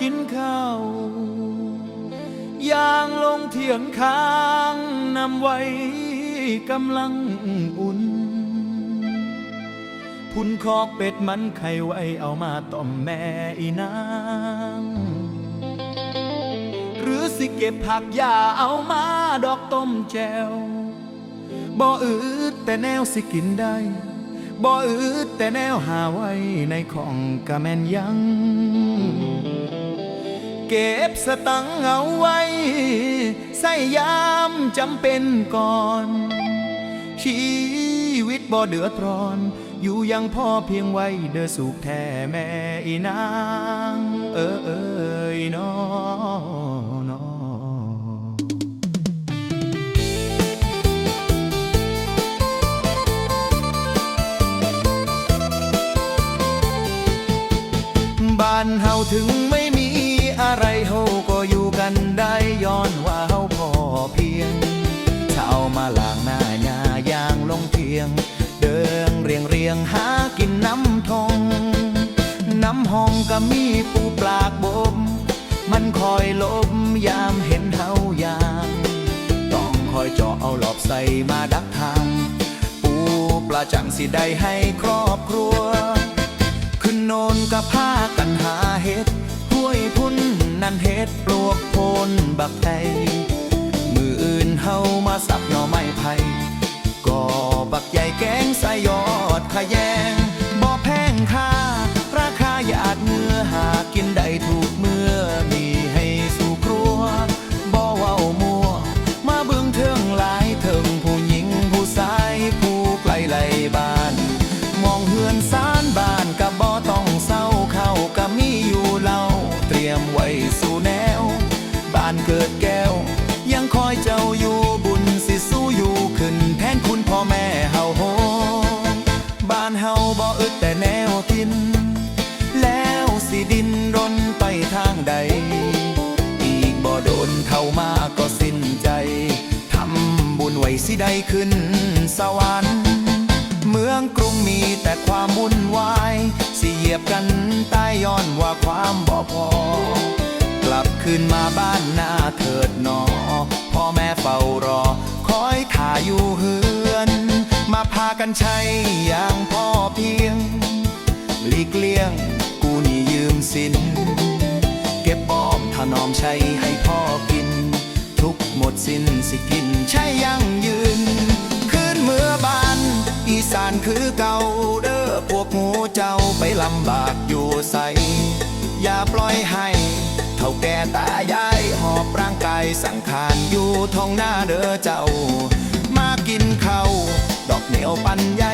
กินข้าวยางลงเทียงค้างนำไว้กำลังอุ่น พุนคอกเป็ดมันไข่ไว้เอามาต้มแม่อีนางหรือสิเก็บผักหญ้าเอามาดอกต้มแจวบ่อืดแต่แนวสิกินได้บ่อืดแต่แนวหาไว้ในของกะแม่นยัง เก็บสตังเอาไว้ ใส่ยามจำเป็นก่อน ชีวิตบ่เดือดร้อน อยู่ยังพ่อเพียงไว้เด้อสุขแท้แม่อีนาง เออเอยนอนอบ้านเฮาถึงไม่ ล้างหน้าหญ้าย่างลงเทียง เดินเรียงเรียงหากินน้ำทองน้ำห้องก็มีปูปลากบม มันคอยลบยามเห็นเฮายางต้องคอยเจาะเอาหลอบใส่มาดักทาง ปูปลาจังสิได้ให้ครอบครัว ขึ้นโนนกับผ้ากันหาเห็ดห้วยพุ่นนั่นเห็ดปลวกโพนบักไทยมืออื่นเฮามาสับ ขยงบ่แพงค่า ราคาหยาดเงือหากินได้ถูกเมื่อมีให้สู่ครัวบ่เว้ามัว มาเบิ่งเทิงหลายเทิงผู้หญิงผู้ชายผู้ไกลไหลบ้าน มองเฮือนสารบ้านกับบ่ต้องเศร้าเข้าก็มีอยู่เล่าเตรียมไว้สู่แนว บ้านเกิดแก ได้ขึ้นสวรรค์ เมืองกรุงมีแต่ความวุ่นวายสิเหยียบกันใต้ย้อนว่าความบ่พอ กลับคืนมาบ้านนาเถิดหนอ พ่อแม่เฝ้ารอ คอยถ่าอยู่เฮือน มาพากันใช้อย่างพ่อเพียง หลีกเลี่ยงกูนี่ยืมสิน เก็บออมถนอมใช้ให้พ่อกิน ทุกหมดสิ้นสิกินใช่ยั่งยืน สานคือเก่าเด้อพวกหมูเจ้าไปลำบากอยู่ใส อย่าปล่อยให้เท่าแก่ตายายหอบร่างกายสังขารอยู่ท้องหน้าเด้อเจ้า มากินข้าวดอกเหนียวปันใหญ